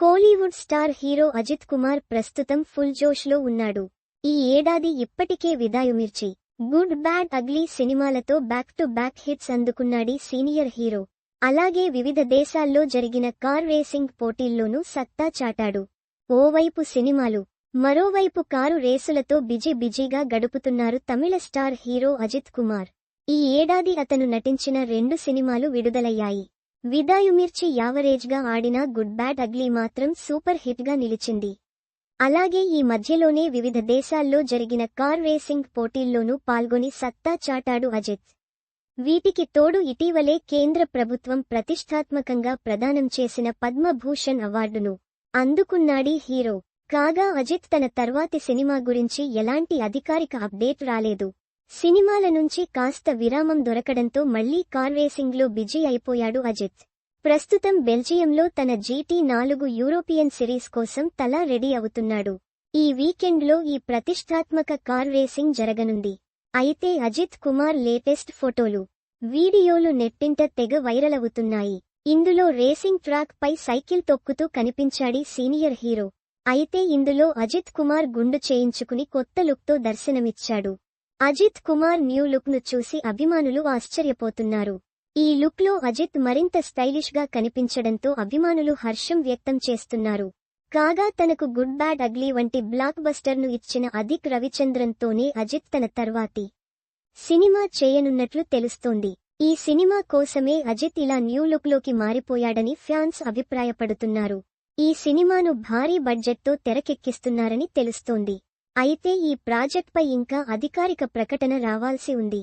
Kollywood star hero Ajith Kumar ప్రస్తుతం full జోష్లో ఉన్నాడు. ఈ ఏడాది ఇప్పటికే విదాయుమిర్చి గుడ్ బ్యాడ్ అగ్లీ సినిమాలతో బ్యాక్ టు బ్యాక్ హిట్స్ అందుకున్నాడి సీనియర్ హీరో. అలాగే వివిధ దేశాల్లో జరిగిన కార్ రేసింగ్ పోటీల్లోనూ సత్తా చాటాడు. ఓవైపు సినిమాలు మరోవైపు కారు రేసులతో బిజీ బిజీగా గడుపుతున్నారు తమిళ స్టార్ హీరో అజిత్ కుమార్. ఈ ఏడాది అతను నటించిన రెండు సినిమాలు విడుదలయ్యాయి. విదాయుమిర్చి యావరేజ్గా ఆడిన గుడ్ బ్యాడ్ అగ్లీ మాత్రం సూపర్ హిట్గా నిలిచింది. అలాగే ఈ మధ్యలోనే వివిధ దేశాల్లో జరిగిన కార్ రేసింగ్ పోటీల్లోనూ పాల్గొని సత్తా చాటాడు అజిత్. వీటికి తోడు ఇటీవలే కేంద్ర ప్రభుత్వం ప్రతిష్టాత్మకంగా ప్రదానం చేసిన పద్మభూషణ్ అవార్డును అందుకున్నాడీ హీరో. కాగా అజిత్ తన తర్వాతి సినిమా గురించి ఎలాంటి అధికారిక అప్డేట్ రాలేదు. సినిమాల నుంచి కాస్త విరామం దొరకడంతో మళ్ళీ కార్ రేసింగ్లో బిజీ అయిపోయాడు అజిత్. ప్రస్తుతం బెల్జియంలో తన జీటీ నాలుగు యూరోపియన్ సిరీస్ కోసం తలా రెడీ అవుతున్నాడు. ఈ వీకెండ్లో ఈ ప్రతిష్టాత్మక కార్ రేసింగ్ జరగనుంది. అయితే అజిత్ కుమార్ లేటెస్ట్ ఫోటోలు వీడియోలు నెట్టింట తెగ వైరల్ అవుతున్నాయి. ఇందులో రేసింగ్ ట్రాక్ పై సైకిల్ తొక్కుతూ కనిపించాడి సీనియర్ హీరో. అయితే ఇందులో అజిత్ కుమార్ గుండు చేయించుకుని కొత్త లుక్తో దర్శనమిచ్చాడు. అజిత్ కుమార్ న్యూ లుక్ను చూసి అభిమానులు ఆశ్చర్యపోతున్నారు. ఈ లుక్లో అజిత్ మరింత స్టైలిష్గా కనిపించడంతో అభిమానులు హర్షం వ్యక్తం చేస్తున్నారు. కాగా తనకు గుడ్ బ్యాడ్ అగ్లీ వంటి బ్లాక్ బస్టర్ను ఇచ్చిన అధిక్ రవిచంద్రన్తోనే అజిత్ తన తర్వాతి సినిమా చేయనున్నట్లు తెలుస్తోంది. ఈ సినిమా కోసమే అజిత్ ఇలా న్యూ లుక్లోకి మారిపోయాడని ఫ్యాన్స్ అభిప్రాయపడుతున్నారు. ఈ సినిమాను భారీ బడ్జెట్తో తెరకెక్కిస్తున్నారని తెలుస్తోంది. అయితే ఈ ప్రాజెక్ట్పై ఇంకా అధికారిక ప్రకటన రావాల్సి ఉంది.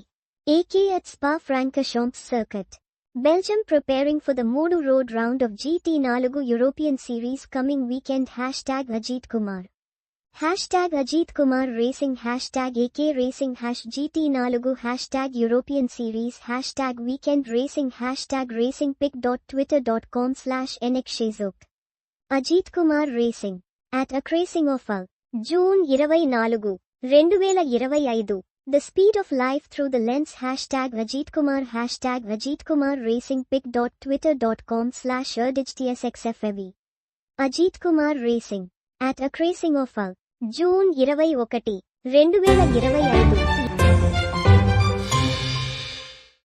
AK at Spa Francorchamps circuit. Belgium preparing for the మూడు రోడ్ రౌండ్ ఆఫ్ జీటీ నాలుగు European series coming weekend hashtag Ajith Kumar. Hashtag Ajith Kumar racing hashtag AK racing hash GT నాలుగు hashtag European series hashtag weekend racing hashtag racing pic dot Twitter dot com slash ఎన్ఎక్షేజోక్ Ajith Kumar racing. At AK racing of June ఇరవై నాలుగు రెండు వేల ఇరవై ఐదు. The speed of life through the lens hashtag Ajith Kumar hashtag Ajith Kumar racing pic dot Twitter dot com slash అర్డిజ్టిఎస్ఎక్స్ఎఫ్ఎవి Ajith Kumar racing at AK racing of June ఇరవై ఒకటి రెండు వేల ఇరవై ఐదు.